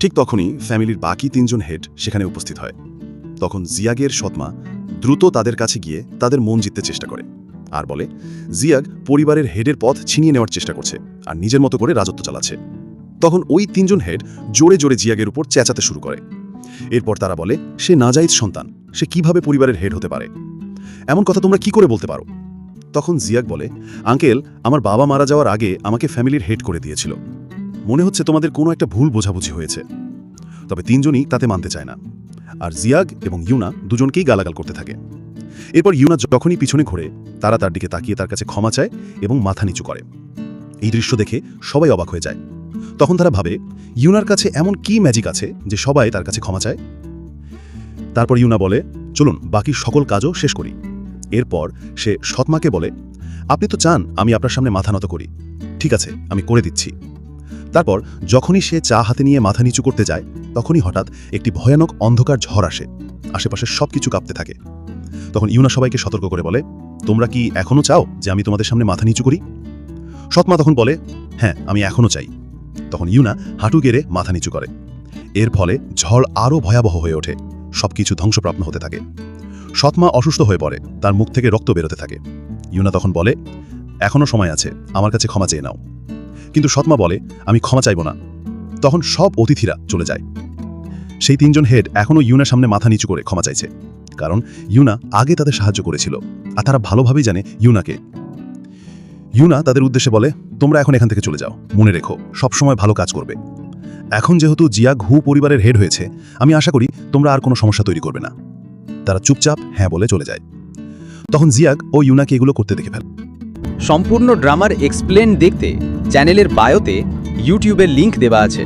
ঠিক তখনই ফ্যামিলির বাকি তিনজন হেড সেখানে উপস্থিত হয়। তখন জিয়াগের সৎমা দ্রুত তাদের কাছে গিয়ে তাদের মন জিততে চেষ্টা করে আর বলে, জিয়াগ পরিবারের হেডের পথ ছিনিয়ে নেওয়ার চেষ্টা করছে আর নিজের মতো করে রাজত্ব চালাচ্ছে। তখন ওই তিনজন হেড জোরে জোরে জিয়াগের উপর চেঁচাতে শুরু করে। এরপর তারা বলে, সে নাজাইজ সন্তান, সে কীভাবে পরিবারের হেড হতে পারে? এমন কথা তোমরা কি করে বলতে পারো? তখন জিয়াগ বলে, আঙ্কেল, আমার বাবা মারা যাওয়ার আগে আমাকে ফ্যামিলির হেড করে দিয়েছিল। মনে হচ্ছে তোমাদের কোনো একটা ভুল বোঝাবুঝি হয়েছে। তবে তিনজনই তাতে মানতে চায় না। আর জিয়াগ এবং ইউনা দুজনকেই গালাগাল করতে থাকে। এরপর ইউনা যখনই পিছনে ঘোরে, তারা তার দিকে তাকিয়ে তার কাছে ক্ষমা চায় এবং মাথা নিচু করে। এই দৃশ্য দেখে সবাই অবাক হয়ে যায়। তখন তারা ভাবে, ইউনার কাছে এমন কি ম্যাজিক আছে যে সবাই তার কাছে ক্ষমা চায়? তারপর ইউনা বলে, চলুন, বাকি সকল কাজও শেষ করি। এরপর সে সৎমাকে বলে, আপনি তো চান আমি আপনার সামনে মাথা নত করি। ঠিক আছে, আমি করে দিচ্ছি। তারপর যখনই সে চা হাতে নিয়ে মাথা নিচু করতে যায়, তখনই হঠাৎ একটি ভয়ানক অন্ধকার ঝড় আসে। আশেপাশে সব কিছু কাঁপতে থাকে। তখন ইউনা সবাইকে সতর্ক করে বলে, তোমরা কি এখনও চাও যে আমি তোমাদের সামনে মাথা নিচু করি? সৎমা তখন বলে হ্যাঁ আমি এখনও চাই। তখন ইউনা হাঁটু গেড়ে মাথা নিচু করে। এর ফলে ঝড় আরও ভয়াবহ হয়ে ওঠে। সবকিছু ধ্বংসপ্রাপ্ত হতে থাকে। সৎমা অসুস্থ হয়ে পড়ে। তার মুখ থেকে রক্ত বেরোতে থাকে। ইউনা তখন বলে এখনও সময় আছে। আমার কাছে ক্ষমা চেয়ে নাও। কিন্তু সৎমা বলে, আমি ক্ষমা চাইব না। তখন সব অতিথিরা চলে যায়। সেই তিনজন হেড এখনও ইউনার সামনে মাথা নিচু করে ক্ষমা চাইছে, কারণ ইউনা আগে তাদের সাহায্য করেছিল, আর তারা ভালোভাবেই জানে ইউনাকে। ইউনা তাদের উদ্দেশ্যে বলে, তোমরা এখন এখান থেকে চলে যাও, মনে রেখো, সবসময় ভালো কাজ করবে। এখন যেহেতু জিয়া ঘু পরিবারের হেড হয়েছে, আমি আশা করি তোমরা আর কোনো সমস্যা তৈরি করবে না। তারা চুপচাপ হ্যাঁ বলে চলে যায়। তখন জিয়াগ ও ইউনাকে এগুলো করতে দেখে ফেলে। সম্পূর্ণ ড্রামার এক্সপ্লেন দেখতে চ্যানেলের বায়োতে ইউটিউবের লিংক দেওয়া আছে।